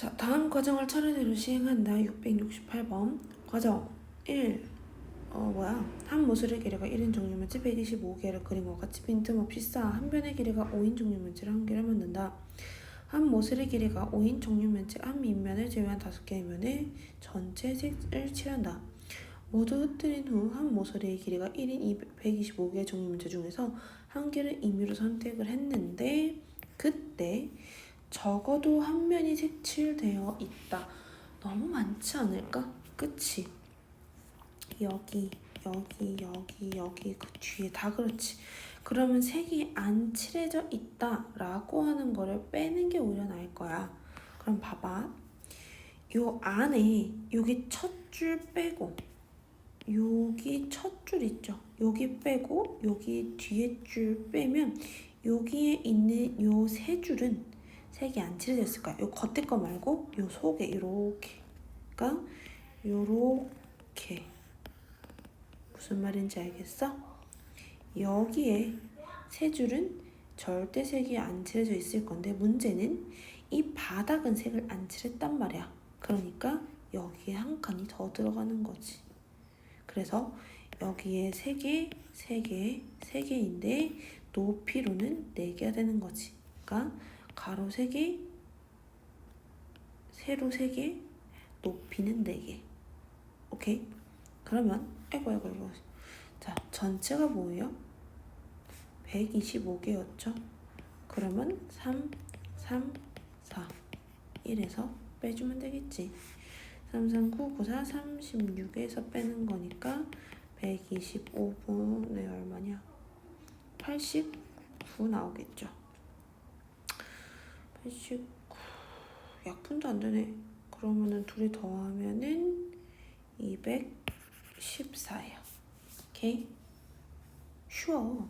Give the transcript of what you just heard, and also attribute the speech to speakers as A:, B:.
A: 자, 다음 과정을 차례대로 시행한다. 668번. 과정 1. 어, 뭐야? 한 모서리 길이가 1인 정육면체 125개를 그린 것 같이 빈틈없이 쌓아 한 변의 길이가 5인 정육면체를 한 개를 만든다. 한 모서리 길이가 5인 정육면체 한 밑면을 제외한 다섯 개의 면에 전체 색을 칠한다. 모두 흩뜨린 후 한 모서리의 길이가 1인 125개의 정육면체 중에서 한 개를 임의로 선택을 했는데 그때 적어도 한 면이 색칠되어 있다. 너무 많지 않을까? 그치? 여기, 여기, 여기, 여기, 그 뒤에 다 그렇지. 그러면 색이 안 칠해져 있다 라고 하는 거를 빼는 게 오히려 나을 거야. 그럼 봐봐. 요 안에 여기 첫 줄 빼고 여기 첫 줄 있죠? 여기 빼고 여기 뒤에 줄 빼면 여기에 있는 요 세 줄은 색이 안 칠해졌을 거야. 요 겉에 거 말고 요 속에 이렇게. 그러니까 요렇게. 무슨 말인지 알겠어? 여기에 세 줄은 절대 색이 안 칠해져 있을 건데 문제는 이 바닥은 색을 안 칠했단 말이야. 그러니까 여기에 한 칸이 더 들어가는 거지. 그래서 여기에 세 개, 세 개, 세 개인데 높이로는 네 개가 되는 거지. 그러니까 가로 세 개, 세로 세 개, 높이는 네 개. 오케이? 그러면 아이고 아이고 아이고. 자, 전체가 뭐예요? 125개였죠? 그러면 3, 3, 4. 1에서 빼주면 되겠지. 3, 3, 9, 9, 4, 36에서 빼는 거니까 125분의 얼마냐? 89 나오겠죠. 89. 약분도 안 되네. 그러면은 둘이 더하면은 214예요. 오케이? 쉬워.